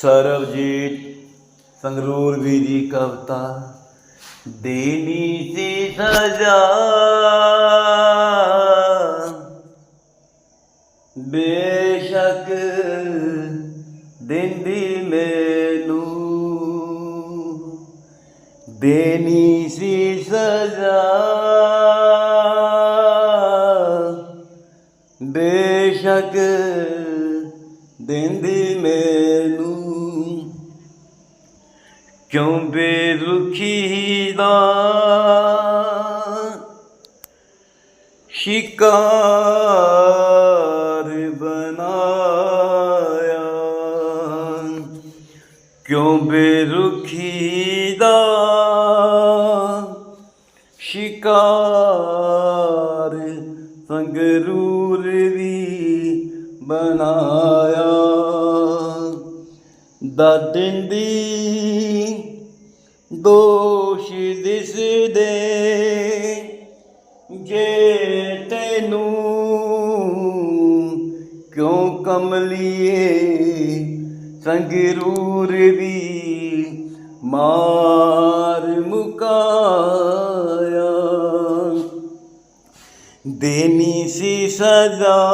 ਸਰਬਜੀਤ ਸੰਗਰੂਰ ਵੀ ਦੀ ਕਵਤਾ, ਦੇਨੀ ਸੀ ਸਜਾ। ਬੇਸ਼ੱਕ ਦਿੰਦੀ ਮੈਨੂੰ, ਦੇਨੀ ਸੀ ਸਜਾ। ਬੇਸ਼ੱਕ ਦਿੰਦੀ ਮੈਨੂੰ ਕਿਉਂ ਬੇਰੁਖੀ ਦਾ? ਸ਼ਿਕਾਰ ਬਣਾਇਆ। ਕਿਉਂ ਬੇਰੁਖੀ ਦਾ? ਸ਼ਿਕਾਰ ਸੰਗਰੂਰ ਵੀ ਬਣਾਇਆ ਦਾਦਿੰ ਦੋਸ਼ ਦਿਸਦੇ ਜੇ ਤੈਨੂੰ ਕਿਉਂ ਕਮਲੀਏ ਸੰਗਰੂਰ ਵੀ ਮਾਰ ਮੁਕਾਇਆ। ਦੇਨੀ ਸੀ ਸਜ਼ਾ